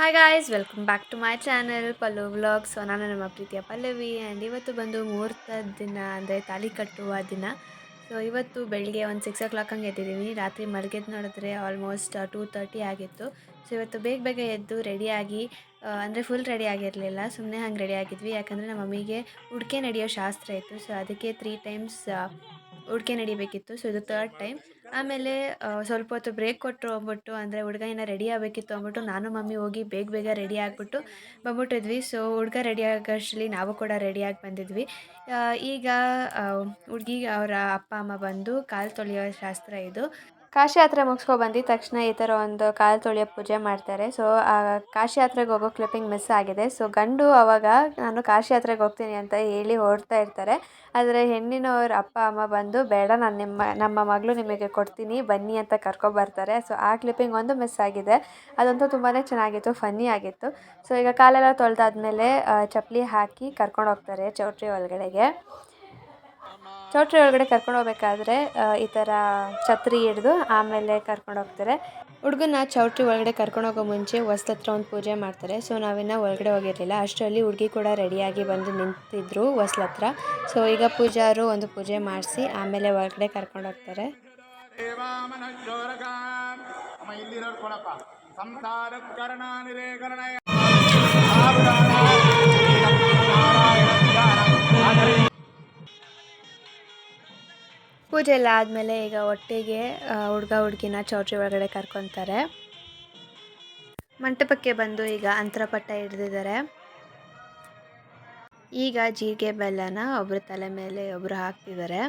Hi guys welcome back to my channel Pallu blog so ನಾನು ನಮ್ಮ ಪ್ರೀತಿಯ Pallavi and ಇವತ್ತು ಬಂದು ಮುಹೂರ್ತದ ದಿನ, ಅಂದರೆ ತಾಳಿ ಕಟ್ಟುವ ದಿನ. ಸೊ ಇವತ್ತು ಬೆಳಿಗ್ಗೆ ಒಂದು ಸಿಕ್ಸ್ ಓ ಕ್ಲಾಕ್ ಹಂಗೆ ಎದ್ದಿದ್ದೀನಿ. ರಾತ್ರಿ ಮಲಗಿದ್ದು ನೋಡಿದ್ರೆ ಆಲ್ಮೋಸ್ಟ್ ಟೂ ತರ್ಟಿ ಆಗಿತ್ತು. ಸೊ ಇವತ್ತು ಬೇಗ ಬೇಗ ಎದ್ದು ರೆಡಿಯಾಗಿ ಅಂದರೆ ಫುಲ್ ರೆಡಿ ಆಗಿರಲಿಲ್ಲ. ಸುಮ್ಮನೆ ಹಂಗೆ ರೆಡಿ ಆಗಿದ್ವಿ. ಯಾಕಂದರೆ ನಮ್ಮ ಮಮ್ಮಿಗೆ ಉಡ್ಕೆ ನಡೆಯೋ ಶಾಸ್ತ್ರ ಇತ್ತು. ಸೊ ಅದಕ್ಕೆ ತ್ರೀ ಟೈಮ್ಸ್ ಉಡ್ಕೆ ನಡಿಬೇಕಿತ್ತು. ಸೊ ಇದು ತರ್ಡ್ ಟೈಮ್ ಆಮೇಲೆ ಸ್ವಲ್ಪ ಹೊತ್ತು ಬ್ರೇಕ್ ಕೊಟ್ಟರು ಅಂದ್ಬಿಟ್ಟು ಅಂದರೆ ಹುಡುಗ ಏನೋ ರೆಡಿ ಆಗಬೇಕಿತ್ತು ಅಂದ್ಬಿಟ್ಟು ನಾನು ಮಮ್ಮಿ ಹೋಗಿ ಬೇಗ ಬೇಗ ರೆಡಿ ಆಗಿಬಿಟ್ಟು ಬಂದ್ಬಿಟ್ಟಿದ್ವಿ. ಸೊ ಹುಡುಗ ರೆಡಿ ಆಗೋಷ್ಟರಲ್ಲಿ ನಾವು ಕೂಡ ರೆಡಿಯಾಗಿ ಬಂದಿದ್ವಿ. ಈಗ ಹುಡುಗಿ, ಅವರ ಅಪ್ಪ, ಅಮ್ಮ ಬಂದು ಕಾಲು ತೊಳೆಯೋ ಶಾಸ್ತ್ರ ಇದು. ಕಾಶಿ ಯಾತ್ರೆ ಮುಗಿಸ್ಕೊ ಬಂದಿದ್ದ ತಕ್ಷಣ ಈ ಥರ ಒಂದು ಕಾಲು ತೊಳೆಯೋ ಪೂಜೆ ಮಾಡ್ತಾರೆ. ಸೊ ಆ ಕಾಶಿ ಯಾತ್ರೆಗೆ ಹೋಗೋ ಕ್ಲಿಪ್ಪಿಂಗ್ ಮಿಸ್ ಆಗಿದೆ. ಸೊ ಗಂಡು ಅವಾಗ ನಾನು ಕಾಶಿ ಯಾತ್ರೆಗೆ ಹೋಗ್ತೀನಿ ಅಂತ ಹೇಳಿ ಹೊರಡ್ತಾ ಇರ್ತಾರೆ. ಆದರೆ ಹೆಣ್ಣಿನವ್ರ ಅಪ್ಪ, ಅಮ್ಮ ಬಂದು, ಬೇಡ, ನಾನು ನಿಮ್ಮ, ನಮ್ಮ ಮಗಳು ನಿಮಗೆ ಕೊಡ್ತೀನಿ, ಬನ್ನಿ ಅಂತ ಕರ್ಕೊಬರ್ತಾರೆ ಸೊ ಆ ಕ್ಲಿಪ್ಪಿಂಗ್ ಒಂದು ಮಿಸ್ ಆಗಿದೆ. ಅದಂತೂ ತುಂಬಾ ಚೆನ್ನಾಗಿತ್ತು ಫನ್ನಿ ಆಗಿತ್ತು. ಸೊ ಈಗ ಕಾಲೆಲ್ಲ ತೊಳೆದಾದ್ಮೇಲೆ ಚಪ್ಪಲಿ ಹಾಕಿ ಕರ್ಕೊಂಡು ಹೋಗ್ತಾರೆ ಚೌಟ್ರಿ ಒಳಗಡೆಗೆ. ಚೌಟ್ರಿ ಒಳಗಡೆ ಕರ್ಕೊಂಡು ಹೋಗ್ಬೇಕಾದ್ರೆ ಈ ಥರ ಛತ್ರಿ ಹಿಡಿದು ಆಮೇಲೆ ಕರ್ಕೊಂಡು ಹೋಗ್ತಾರೆ. ಹುಡುಗನ ಚೌಟ್ರಿ ಒಳಗಡೆ ಕರ್ಕೊಂಡು ಹೋಗೋ ಮುಂಚೆ ಹತ್ರ ಒಂದು ಪೂಜೆ ಮಾಡ್ತಾರೆ. ಸೊ ನಾವಿನ್ನ ಒಳಗಡೆ ಹೋಗಿರಲಿಲ್ಲ. ಅಷ್ಟರಲ್ಲಿ ಹುಡುಗಿ ಕೂಡ ರೆಡಿಯಾಗಿ ಬಂದು ನಿಂತಿದ್ರು ಹತ್ರ. ಸೊ ಈಗ ಪೂಜಾರು ಒಂದು ಪೂಜೆ ಮಾಡಿಸಿ ಆಮೇಲೆ ಒಳಗಡೆ ಕರ್ಕೊಂಡು ಹೋಗ್ತಾರೆ. ಸಂಸಾರ ಪೂಜೆ ಎಲ್ಲ ಆದಮೇಲೆ ಈಗ ಒಟ್ಟಿಗೆ ಹುಡುಗ ಹುಡುಗಿನ ಚೌಟ್ರಿ ಒಳಗಡೆ ಕರ್ಕೊತಾರೆ. ಮಂಟಪಕ್ಕೆ ಬಂದು ಈಗ ಅಂತರಪಟ್ಟ ಹಿಡ್ದಿದ್ದಾರೆ. ಈಗ ಜೀರಿಗೆ ಬೆಲ್ಲನ ಒಬ್ಬರ ತಲೆ ಮೇಲೆ ಒಬ್ಬರು ಹಾಕ್ತಿದ್ದಾರೆ.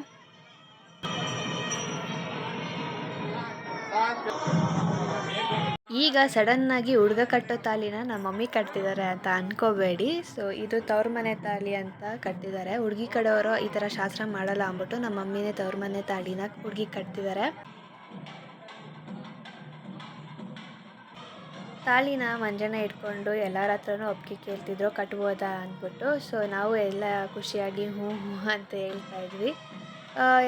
ಈಗ ಸಡನ್ನಾಗಿ ಹುಡುಗ ಕಟ್ಟೋ ತಾಲಿನ ನಮ್ಮ ಮಮ್ಮಿ ಕಟ್ತಿದ್ದಾರೆ ಅಂತ ಅನ್ಕೋಬೇಡಿ. ಸೊ ಇದು ತವ್ರ ಮನೆ ತಾಳಿ ಅಂತ ಕಟ್ಟಿದ್ದಾರೆ ಹುಡುಗಿ ಕಡೆಯವರು ಈ ಥರ ಶಾಸ್ತ್ರ ಮಾಡಲ್ಲ ಅಂದ್ಬಿಟ್ಟು ನಮ್ಮ ಮಮ್ಮಿನೇ ತವ್ರ ಮನೆ ತಾಲಿನ ಹುಡುಗಿ ಕಟ್ತಿದ್ದಾರೆ ತಾಳಿನ ಮಂಜನ ಇಟ್ಕೊಂಡು ಎಲ್ಲರ ಹತ್ರನೂ ಒಪ್ಪಿಗೆ ಕೇಳ್ತಿದ್ರು, ಕಟ್ಬೋದಾ ಅಂದ್ಬಿಟ್ಟು. ಸೊ ನಾವು ಎಲ್ಲ ಖುಷಿಯಾಗಿ ಹ್ಞೂ ಹ್ಞೂ ಅಂತ ಹೇಳ್ತಾ ಇದ್ವಿ.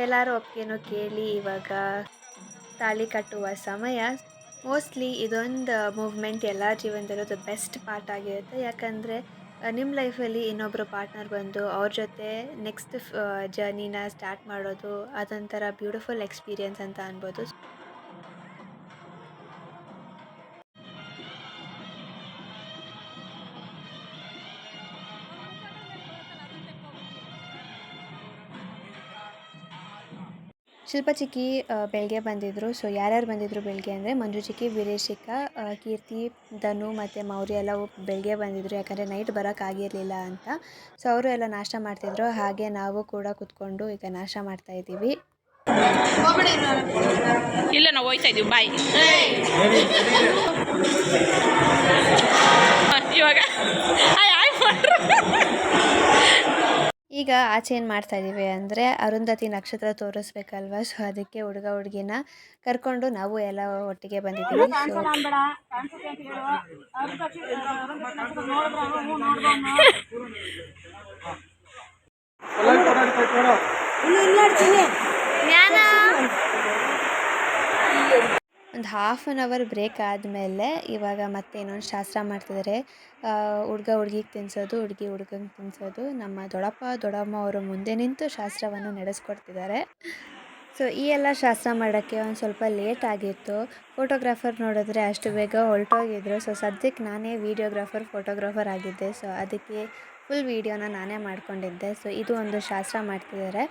ಎಲ್ಲರೂ ಒಪ್ಪಿಗೆನೂ ಕೇಳಿ ಇವಾಗ ತಾಳಿ ಕಟ್ಟುವ ಸಮಯ ಮೋಸ್ಟ್ಲಿ ಇದೊಂದು ಮೂವ್ಮೆಂಟ್ ಎಲ್ಲ ಜೀವನದಲ್ಲೂ ದ ಬೆಸ್ಟ್ ಪಾರ್ಟ್ ಆಗಿರುತ್ತೆ. ಯಾಕಂದರೆ ನಿಮ್ಮ ಲೈಫಲ್ಲಿ ಇನ್ನೊಬ್ಬರು ಪಾರ್ಟ್ನರ್ ಬಂದು ಅವ್ರ ಜೊತೆ ನೆಕ್ಸ್ಟ್ ಜರ್ನಿನ ಸ್ಟಾರ್ಟ್ ಮಾಡೋದು, ಅದೊಂಥರ ಬ್ಯೂಟಿಫುಲ್ ಎಕ್ಸ್ಪೀರಿಯನ್ಸ್ ಅಂತ ಅನ್ಬೋದು. ಶಿಲ್ಪ ಚಿಕ್ಕಿ ಬೆಳಗ್ಗೆ ಬಂದಿದ್ದರು ಸೊ ಯಾರ್ಯಾರು ಬಂದಿದ್ದರು ಬೆಳಗ್ಗೆ ಅಂದರೆ ಮಂಜು ಚಿಕ್ಕಿ ವೀರೇಶಿಕ ಕೀರ್ತಿ ಧನು ಮತ್ತು ಮೌರ್ಯ ಎಲ್ಲ ಬೆಳಗ್ಗೆ ಬಂದಿದ್ದರು ಯಾಕಂದರೆ ನೈಟ್ ಬರೋಕ್ಕಾಗಿರಲಿಲ್ಲ ಅಂತ. ಸೊ ಅವರು ಎಲ್ಲ ನಾಷ್ಟ ಮಾಡ್ತಿದ್ರು. ಹಾಗೆ ನಾವು ಕೂಡ ಕುತ್ಕೊಂಡು ಈಗ ನಾಷ್ಟ ಮಾಡ್ತಾ ಇದ್ದೀವಿ. ಇಲ್ಲ ನಾವು ಹೋಯ್ತಾ ಇದೀವಿ ಬಾಯ್ ಇವಾಗ. ಈಗ ಆಚೆ ಏನು ಮಾಡ್ತಾ ಇದ್ದೀವಿ ಅಂದರೆ ಅರುಂಧತಿ ನಕ್ಷತ್ರ ತೋರಿಸ್ಬೇಕಲ್ವಾ? ಸೊ ಅದಕ್ಕೆ ಹುಡುಗ ಹುಡುಗಿನ ಕರ್ಕೊಂಡು ನಾವು ಎಲ್ಲ ಒಟ್ಟಿಗೆ ಬಂದಿದ್ದೀವಿ. ಸೊ ಒಂದು ಹಾಫ್ ಆನ್ ಅವರ್ ಬ್ರೇಕ್ ಆದಮೇಲೆ ಇವಾಗ ಮತ್ತೆ ಇನ್ನೊಂದು ಶಾಸ್ತ್ರ ಮಾಡ್ತಿದ್ದಾರೆ ಹುಡುಗ ಹುಡುಗಿಗೆ ತಿನ್ಸೋದು, ಹುಡುಗಿ ಹುಡುಗಂಗೆ ತಿನ್ಸೋದು, ನಮ್ಮ ದೊಡ್ಡಪ್ಪ ದೊಡ್ಡಮ್ಮ ಅವರು ಮುಂದೆ ನಿಂತು ಶಾಸ್ತ್ರವನ್ನು ನಡೆಸ್ಕೊಡ್ತಿದ್ದಾರೆ ಸೊ ಈ ಎಲ್ಲ ಶಾಸ್ತ್ರ ಮಾಡೋಕ್ಕೆ ಒಂದು ಸ್ವಲ್ಪ ಲೇಟ್ ಆಗಿತ್ತು. ಫೋಟೋಗ್ರಾಫರ್ ನೋಡಿದ್ರೆ ಅಷ್ಟು ಬೇಗ ಹೊರಟೋಗಿದ್ರು. ಸೊ ಸದ್ಯಕ್ಕೆ ನಾನೇ ವೀಡಿಯೋಗ್ರಾಫರ್ ಫೋಟೋಗ್ರಾಫರ್ ಆಗಿದ್ದೆ. ಸೊ ಅದಕ್ಕೆ ಫುಲ್ ವೀಡಿಯೋನ ನಾನೇ ಮಾಡ್ಕೊಂಡಿದ್ದೆ. ಸೊ ಇದು ಒಂದು ಶಾಸ್ತ್ರ ಮಾಡ್ತಿದ್ದಾರೆ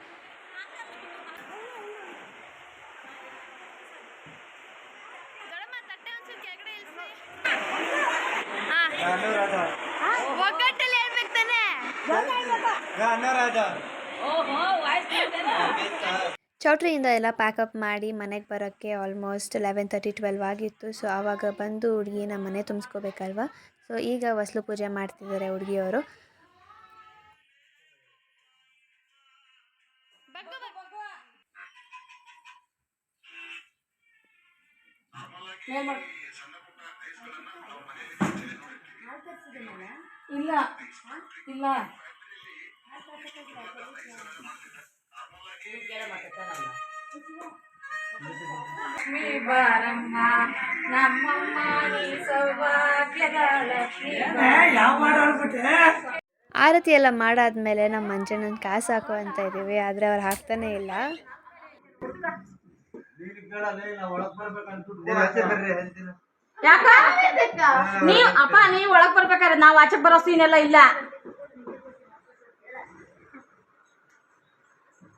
ಒಗ್ಗಟ್ಟಲ್ಲಿ ಹೇಳ್ಬೇಕು ತಾನೇ. ಚೌಟ್ರಿಯಿಂದ ಎಲ್ಲ ಪ್ಯಾಕಪ್ ಮಾಡಿ ಮನೆಗೆ ಬರೋಕ್ಕೆ ಆಲ್ಮೋಸ್ಟ್ ಲೆವೆನ್ ತರ್ಟಿ ಟ್ವೆಲ್ವ್ ಆಗಿತ್ತು. ಸೊ ಆವಾಗ ಬಂದು ಹುಡುಗಿನ ಮನೆ ತುಂಬಿಸ್ಕೋಬೇಕಲ್ವ? ಸೊ ಈಗ ಹೊಸ್ಲು ಪೂಜೆ ಮಾಡ್ತಿದ್ದಾರೆ ಹುಡುಗಿಯವರು. ಇಲ್ಲ. ಇಲ್ಲ. ಲಕ್ಷ್ಮೀ ಬಾರಮ್ಮ ನಮ್ಮಮ್ಮ ಆರತಿ ಎಲ್ಲ ಮಾಡಾದ್ಮೇಲೆ ನಮ್ಮ ಮಂಜಣ್ಣನ ಕಾಸು ಹಾಕೋ ಅಂತ ಇದ್ದೀವಿ ಆದರೆ ಅವ್ರು ಹಾಕ್ತಾನೆ ಇಲ್ಲ. ಯಾಕ? ನೀವ್ ಅಪ್ಪ ನೀವ್ ಒಳಗ್ ಬರ್ಬೇಕಾದ್ರೆ ನಾವ್ ಆಚೆ ಬರೋ ಸೀನ್ ಎಲ್ಲ ಇಲ್ಲ.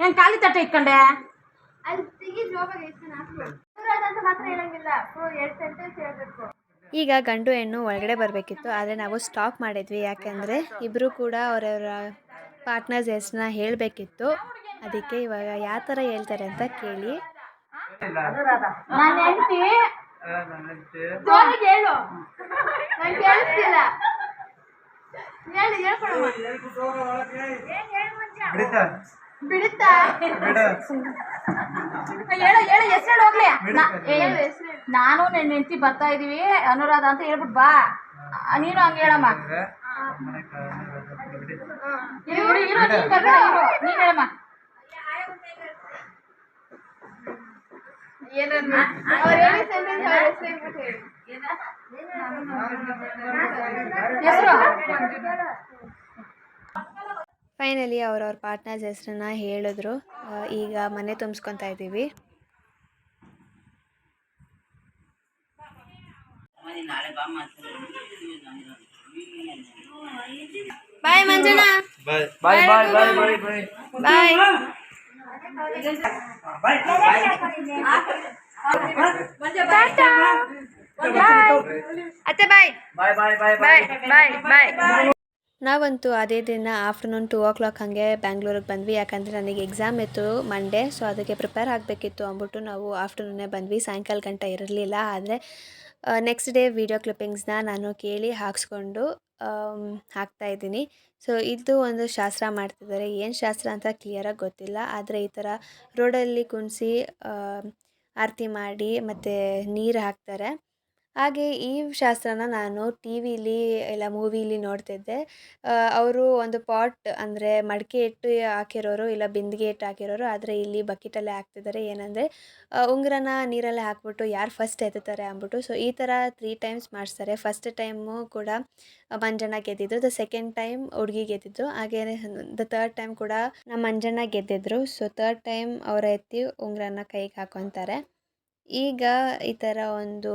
ಏನ್ ಖಾಲಿ ತಟ್ಟೆ ಇಟ್ಕೊಂಡೆ? ಈಗ ಗಂಡು ಹೆಣ್ಣು ಒಳಗಡೆ ಬರಬೇಕಿತ್ತು ಆದರೆ ನಾವು ಸ್ಟಾಪ್ ಮಾಡಿದ್ವಿ. ಯಾಕೆಂದರೆ ಇಬ್ಬರು ಕೂಡ ಅವರವರ ಪಾರ್ಟ್ನರ್ಸ್ ಹೆಸರನ್ನ ಹೇಳಬೇಕಿತ್ತು. ಅದಕ್ಕೆ ಇವಾಗ ಯಾವ ಥರ ಹೇಳ್ತಾರೆ ಅಂತ ಕೇಳಿ. ಜೋರಾಗಿ ಹೇಳು. ನಾನು ಕೇಳಿಸ್ತಿಲ್ಲ. ಹೇಳು ಹೇಳ್ಕೊಡಮ್ಮ. ಬಿಡುತ್ತಾ? ಹೇಳು ಹೇಳು ಹೆಸರು ಹೋಗ್ಲಿ. ನಾ- ಏ, ನಾನು ನನ್ನ ಹೆಂಡತಿ ಬರ್ತಾ ಇದೀವಿ ಅನುರಾಧ ಅಂತ ಹೇಳ್ಬಿಟ್ಟು ಬಾ. ನೀನು ಹಂಗ ಹೇಳಮ್ಮ. ಇರು. ನೀನ್ ಹೇಳಮ್ಮ ಹೆಸರು ಫೈನಲಿ ಅವ್ರವ್ರ ಪಾರ್ಟ್ನರ್ಸ್ ಹೆಸರನ್ನ ಹೇಳಿದ್ರು. ಈಗ ಮನೆ ತುಂಬಿಸ್ಕೊತಾ ಇದ್ದೀವಿ. ಬಾಯ್ ಮಂಜಣ್ಣ ಬಾಯ್ ಬಾಯ್ ಬಾಯ್ ಬಾಯ್ ಬಾಯ್ ಬಾಯ್ ಬಾಯ್ ಬಾಯ್ ನಾವಂತೂ ಅದೇ ದಿನ ಆಫ್ಟರ್ನೂನ್ ಟೂ ಓ ಕ್ಲಾಕ್ ಹಾಗೆ ಬ್ಯಾಂಗ್ಳೂರಿಗೆ ಬಂದ್ವಿ. ಯಾಕಂದರೆ ನನಗೆ ಎಕ್ಸಾಮ್ ಇತ್ತು ಮಂಡೇ ಸೊ ಅದಕ್ಕೆ ಪ್ರಿಪೇರ್ ಆಗಬೇಕಿತ್ತು ಅಂದ್ಬಿಟ್ಟು ನಾವು ಆಫ್ಟರ್ನೂನೇ ಬಂದ್ವಿ. ಸಾಯಂಕಾಲ ಗಂಟೆ ಇರಲಿಲ್ಲ, ಆದರೆ ನೆಕ್ಸ್ಟ್ ಡೇ ವಿಡಿಯೋ ಕ್ಲಿಪ್ಪಿಂಗ್ಸ್ನ ನಾನು ಕೇಳಿ ಹಾಕ್ಸ್ಕೊಂಡು ಹಾಕ್ತಾ ಇದ್ದೀನಿ. ಸೊ, ಇದು ಒಂದು ಶಾಸ್ತ್ರ ಮಾಡ್ತಿದ್ದಾರೆ. ಏನು ಶಾಸ್ತ್ರ ಅಂತ ಕ್ಲಿಯರಾಗಿ ಗೊತ್ತಿಲ್ಲ. ಆದರೆ ಈ ಥರ ರೋಡಲ್ಲಿ ಕುಣಿಸಿ ಆರತಿ ಮಾಡಿ ಮತ್ತು ನೀರು ಹಾಕ್ತಾರೆ. ಹಾಗೆ ಈ ಶಾಸ್ತ್ರನ ನಾನು ಟಿ ವಿಲಿ ಇಲ್ಲ ಮೂವಿಲಿ ನೋಡ್ತಿದ್ದೆ. ಅವರು ಒಂದು ಪಾಟ್ ಅಂದರೆ ಮಡಿಕೆ ಇಟ್ಟು ಹಾಕಿರೋರು ಇಲ್ಲ ಬಿಂದಿಗೆ ಇಟ್ಟು ಹಾಕಿರೋರು ಆದರೆ ಇಲ್ಲಿ ಬಕೆಟಲ್ಲೇ ಹಾಕ್ತಿದ್ದಾರೆ ಏನಂದರೆ ಉಂಗುರನ ನೀರಲ್ಲೇ ಹಾಕ್ಬಿಟ್ಟು ಯಾರು ಫಸ್ಟ್ ಎತ್ತುತ್ತಾರೆ ಅಂದ್ಬಿಟ್ಟು ಸೊ ಈ ಥರ ತ್ರೀ ಟೈಮ್ಸ್ ಮಾಡಿಸ್ತಾರೆ. ಫಸ್ಟ್ ಟೈಮು ಕೂಡ ಮಂಜಣ್ಣ ಗೆದ್ದಿದ್ದು ದ ಸೆಕೆಂಡ್ ಟೈಮ್ ಹುಡುಗಿ ಗೆದ್ದಿದ್ದು ಹಾಗೆ ದ ತರ್ಡ್ ಟೈಮ್ ಕೂಡ ನಮ್ಮ ಮಂಜಣ್ಣ ಗೆದ್ದಿದ್ರು. ಸೊ ತರ್ಡ್ ಟೈಮ್ ಅವರ ಎತ್ತಿ ಉಂಗುರನ ಕೈಗೆ ಹಾಕೊತಾರೆ. ಈಗ ಈ ಥರ ಒಂದು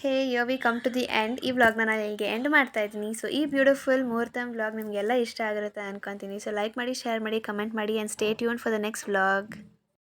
hey yo we come to the end ಈ ವ್ಲಾಗ್ನ ನಾನು ಹೀಗೆ ಎಂಡ್ ಮಾಡ್ತಾ ಇದ್ದೀನಿ. ಸೊ ಈ ಬ್ಯೂಟಿಫುಲ್ ಮುಹೂರ್ತಮ್ ವ್ಲಾಗ್ ನಿಮಗೆಲ್ಲ ಇಷ್ಟ ಆಗಿರುತ್ತೆ ಅನ್ಕೊತೀನಿ. ಸೊ ಲೈಕ್ ಮಾಡಿ ಶೇರ್ ಮಾಡಿ ಕಮೆಂಟ್ ಮಾಡಿ and stay tune for the next vlog